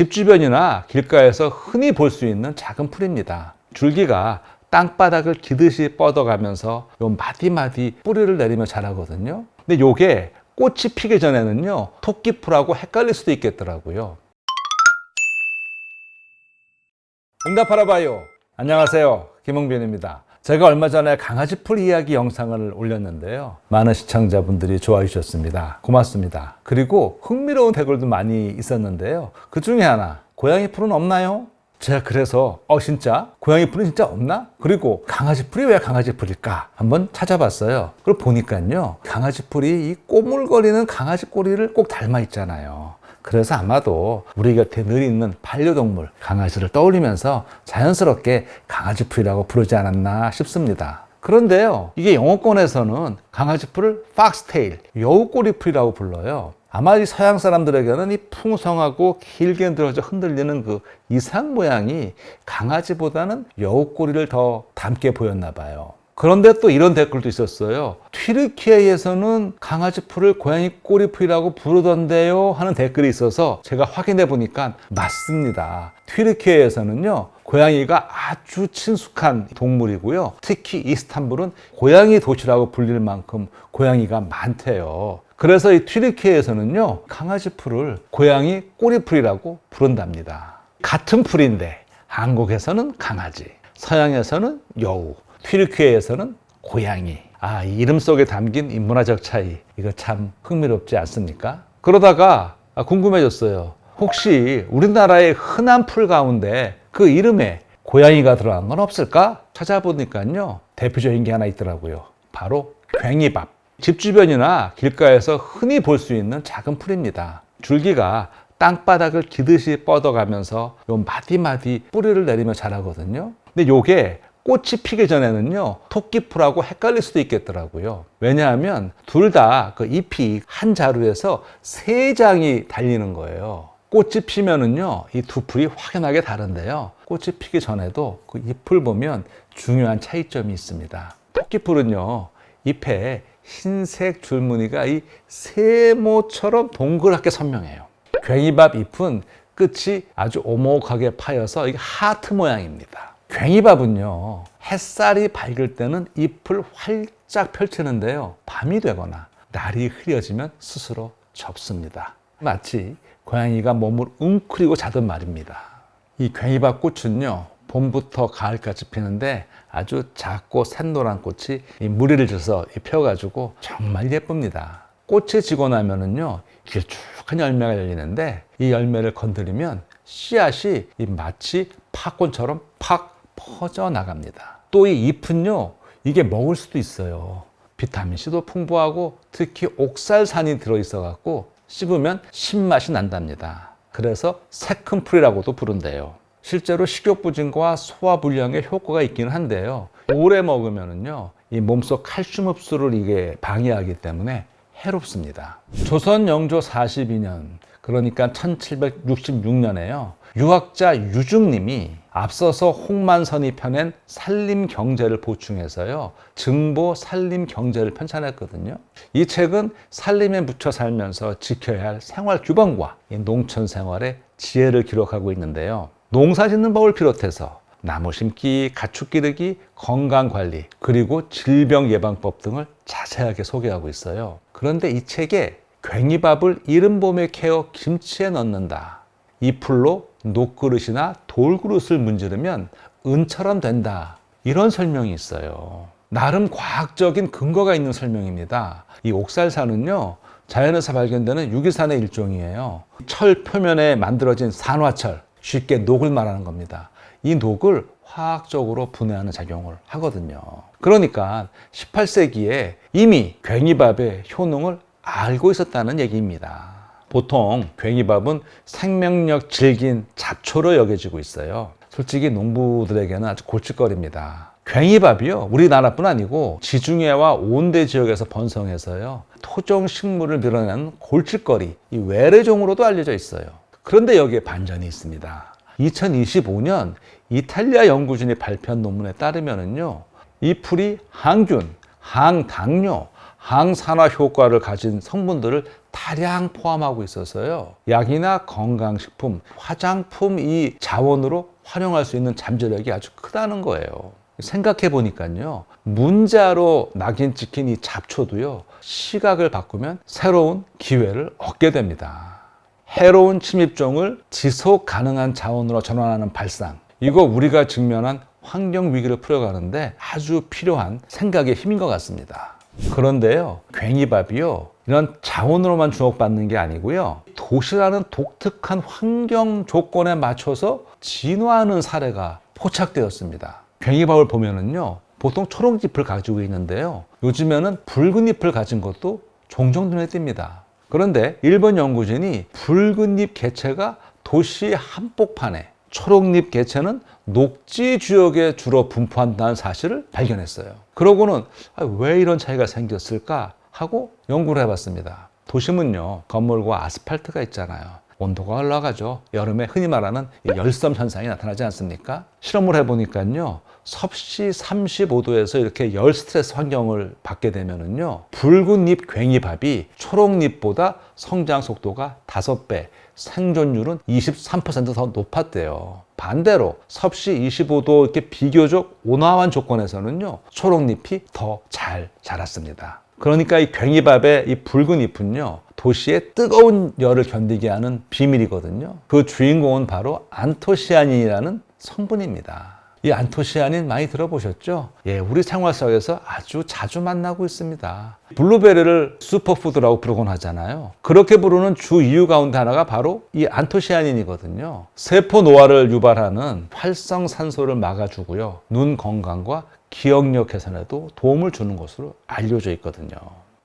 집 주변이나 길가에서 흔히 볼 수 있는 작은 풀입니다. 줄기가 땅바닥을 기듯이 뻗어가면서 요 마디마디 뿌리를 내리며 자라거든요. 근데 요게 꽃이 피기 전에는요, 토끼풀하고 헷갈릴 수도 있겠더라고요. 응답하라 봐요. 안녕하세요. 김홍빈입니다. 제가 얼마 전에 강아지 풀 이야기 영상을 올렸는데요. 많은 시청자분들이 좋아해 주셨습니다. 고맙습니다. 그리고 흥미로운 댓글도 많이 있었는데요. 그 중에 하나, 고양이 풀은 없나요? 제가 그래서 어 진짜 고양이 풀은 진짜 없나? 그리고 강아지 풀이 왜 강아지 풀일까? 한번 찾아봤어요. 그걸 보니까요. 강아지 풀이 이 꼬물거리는 강아지 꼬리를 꼭 닮아 있잖아요. 그래서 아마도 우리 곁에 늘 있는 반려동물 강아지를 떠올리면서 자연스럽게 강아지 풀이라고 부르지 않았나 싶습니다. 그런데요, 이게 영어권에서는 강아지 풀을 팍스테일, 여우꼬리 풀이라고 불러요. 아마 이 서양 사람들에게는 이 풍성하고 길게 늘어져 흔들리는 그 이상 모양이 강아지보다는 여우꼬리를 더 닮게 보였나 봐요. 그런데 또 이런 댓글도 있었어요. 튀르키예에서는 강아지 풀을 고양이 꼬리풀이라고 부르던데요 하는 댓글이 있어서 제가 확인해 보니까 맞습니다. 튀르키예에서는요 고양이가 아주 친숙한 동물이고요. 특히 이스탄불은 고양이 도시라고 불릴 만큼 고양이가 많대요. 그래서 이 튀르키예에서는요 강아지 풀을 고양이 꼬리풀이라고 부른답니다. 같은 풀인데 한국에서는 강아지, 서양에서는 여우, 튀르키예에서는 고양이. 아, 이 이름 속에 담긴 이 문화적 차이. 이거 참 흥미롭지 않습니까? 그러다가 아, 궁금해졌어요. 혹시 우리나라의 흔한 풀 가운데 그 이름에 고양이가 들어간 건 없을까? 찾아보니까요. 대표적인 게 하나 있더라고요. 바로 괭이밥. 집 주변이나 길가에서 흔히 볼 수 있는 작은 풀입니다. 줄기가 땅바닥을 기듯이 뻗어가면서 요 마디마디 뿌리를 내리며 자라거든요. 근데 요게 꽃이 피기 전에는요, 토끼풀하고 헷갈릴 수도 있겠더라고요. 왜냐하면 둘 다 그 잎이 한 자루에서 세 장이 달리는 거예요. 꽃이 피면은요, 이 두 풀이 확연하게 다른데요. 꽃이 피기 전에도 그 잎을 보면 중요한 차이점이 있습니다. 토끼풀은요, 잎에 흰색 줄무늬가 이 세모처럼 동그랗게 선명해요. 괭이밥 잎은 끝이 아주 오목하게 파여서 이게 하트 모양입니다. 괭이밥은요, 햇살이 밝을 때는 잎을 활짝 펼치는데요. 밤이 되거나 날이 흐려지면 스스로 접습니다. 마치 고양이가 몸을 웅크리고 자든 말입니다. 이 괭이밥 꽃은요, 봄부터 가을까지 피는데 아주 작고 샛노란 꽃이 이 무리를 져서 펴가지고 정말 예쁩니다. 꽃이 지고 나면은요, 길쭉한 열매가 열리는데 이 열매를 건드리면 씨앗이 이 마치 팝콘처럼 팍 퍼져 나갑니다. 또 이 잎은요, 이게 먹을 수도 있어요. 비타민C도 풍부하고 특히 옥살산이 들어있어 갖고 씹으면 신맛이 난답니다. 그래서 새큼풀이라고도 부른대요. 실제로 식욕부진과 소화불량에 효과가 있기는 한데요. 오래 먹으면은요, 이 몸속 칼슘 흡수를 이게 방해하기 때문에 해롭습니다. 조선 영조 42년, 그러니까 1766년에요. 유학자 유중님이 앞서서 홍만선이 펴낸 산림 경제를 보충해서요. 증보 산림 경제를 편찬했거든요. 이 책은 산림에 묻혀 살면서 지켜야 할 생활 규범과 농촌 생활의 지혜를 기록하고 있는데요. 농사 짓는 법을 비롯해서 나무 심기, 가축 기르기, 건강 관리, 그리고 질병 예방법 등을 자세하게 소개하고 있어요. 그런데 이 책에 괭이밥을 이른 봄에 캐어 김치에 넣는다. 이 풀로 녹그릇이나 돌그릇을 문지르면 은처럼 된다. 이런 설명이 있어요. 나름 과학적인 근거가 있는 설명입니다. 이 옥살산은요, 자연에서 발견되는 유기산의 일종이에요. 철 표면에 만들어진 산화철, 쉽게 녹을 말하는 겁니다. 이 녹을 화학적으로 분해하는 작용을 하거든요. 그러니까 18세기에 이미 괭이밥의 효능을 알고 있었다는 얘기입니다. 보통 괭이밥은 생명력 질긴 잡초로 여겨지고 있어요. 솔직히 농부들에게는 아주 골칫거리입니다. 괭이밥이요. 우리나라뿐 아니고 지중해와 온대 지역에서 번성해서요. 토종 식물을 밀어내는 골칫거리, 이 외래종으로도 알려져 있어요. 그런데 여기에 반전이 있습니다. 2025년 이탈리아 연구진이 발표한 논문에 따르면은요, 이 풀이 항균, 항당뇨, 항산화 효과를 가진 성분들을 다량 포함하고 있어서요. 약이나 건강식품, 화장품 이 자원으로 활용할 수 있는 잠재력이 아주 크다는 거예요. 생각해 보니까요. 문자로 낙인 찍힌 이 잡초도요. 시각을 바꾸면 새로운 기회를 얻게 됩니다. 해로운 침입종을 지속 가능한 자원으로 전환하는 발상. 이거 우리가 직면한 환경 위기를 풀어가는데 아주 필요한 생각의 힘인 것 같습니다. 그런데요, 괭이밥이요, 이런 자원으로만 주목받는 게 아니고요, 도시라는 독특한 환경 조건에 맞춰서 진화하는 사례가 포착되었습니다. 괭이밥을 보면은요, 보통 초록 잎을 가지고 있는데요, 요즘에는 붉은 잎을 가진 것도 종종 눈에 띕니다. 그런데 일본 연구진이 붉은 잎 개체가 도시 한복판에 초록잎 개체는 녹지 지역에 주로 분포한다는 사실을 발견했어요. 그러고는 아, 왜 이런 차이가 생겼을까 하고 연구를 해봤습니다. 도심은요 건물과 아스팔트가 있잖아요. 온도가 올라가죠. 여름에 흔히 말하는 이 열섬 현상이 나타나지 않습니까? 실험을 해보니까요. 섭씨 35도에서 이렇게 열 스트레스 환경을 받게 되면은요. 붉은 잎 괭이밥이 초록 잎보다 성장 속도가 5배, 생존율은 23%더 높았대요. 반대로 섭씨 25도 이렇게 비교적 온화한 조건에서는요. 초록잎이 더 잘 자랐습니다. 그러니까 이 괭이밥의 이 붉은 잎은요. 도시의 뜨거운 열을 견디게 하는 비밀이거든요. 그 주인공은 바로 안토시아닌이라는 성분입니다. 이 안토시아닌 많이 들어보셨죠? 예, 우리 생활 속에서 아주 자주 만나고 있습니다. 블루베리를 슈퍼푸드라고 부르곤 하잖아요. 그렇게 부르는 주 이유 가운데 하나가 바로 이 안토시아닌이거든요. 세포 노화를 유발하는 활성산소를 막아주고요. 눈 건강과 기억력 개선에도 도움을 주는 것으로 알려져 있거든요.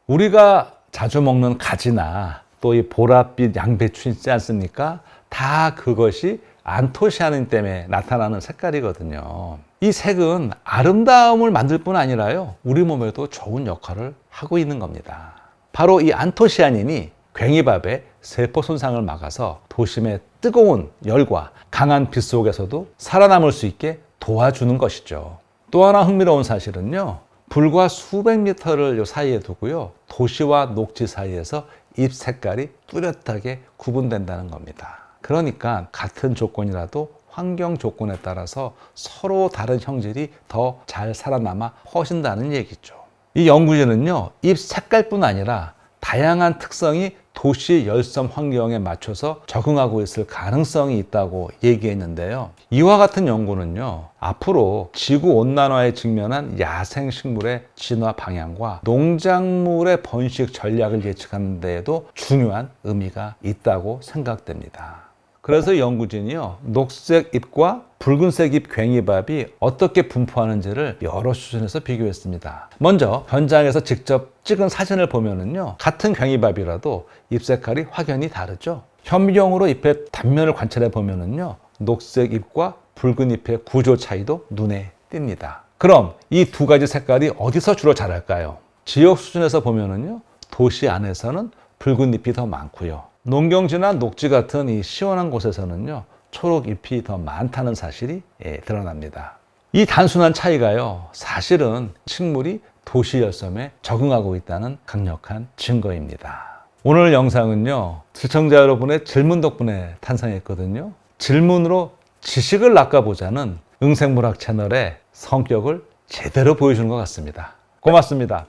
우리가 자주 먹는 가지나 또 이 보랏빛 양배추 있지 않습니까? 다 그것이 안토시아닌 때문에 나타나는 색깔이거든요. 이 색은 아름다움을 만들 뿐 아니라요. 우리 몸에도 좋은 역할을 하고 있는 겁니다. 바로 이 안토시아닌이 괭이밥의 세포 손상을 막아서 도심의 뜨거운 열과 강한 빛 속에서도 살아남을 수 있게 도와주는 것이죠. 또 하나 흥미로운 사실은요. 불과 수백 미터를 요 사이에 두고요. 도시와 녹지 사이에서 잎 색깔이 뚜렷하게 구분된다는 겁니다. 그러니까 같은 조건이라도 환경 조건에 따라서 서로 다른 형질이 더 잘 살아남아 퍼진다는 얘기죠. 이 연구진은요, 잎 색깔뿐 아니라 다양한 특성이 도시 열섬 환경에 맞춰서 적응하고 있을 가능성이 있다고 얘기했는데요. 이와 같은 연구는요, 앞으로 지구 온난화에 직면한 야생 식물의 진화 방향과 농작물의 번식 전략을 예측하는 데에도 중요한 의미가 있다고 생각됩니다. 그래서 연구진이요, 녹색 잎과 붉은색 잎 괭이밥이 어떻게 분포하는지를 여러 수준에서 비교했습니다. 먼저 현장에서 직접 찍은 사진을 보면은요, 같은 괭이밥이라도 잎 색깔이 확연히 다르죠. 현미경으로 잎의 단면을 관찰해 보면은요, 녹색 잎과 붉은 잎의 구조 차이도 눈에 띕니다. 그럼 이 두 가지 색깔이 어디서 주로 자랄까요? 지역 수준에서 보면은요, 도시 안에서는 붉은 잎이 더 많고요. 농경지나 녹지 같은 이 시원한 곳에서는요, 초록 잎이 더 많다는 사실이 예, 드러납니다. 이 단순한 차이가요, 사실은 식물이 도시 열섬에 적응하고 있다는 강력한 증거입니다. 오늘 영상은요, 시청자 여러분의 질문 덕분에 탄생했거든요. 질문으로 지식을 낚아보자는 응생물학 채널의 성격을 제대로 보여주는 것 같습니다. 고맙습니다.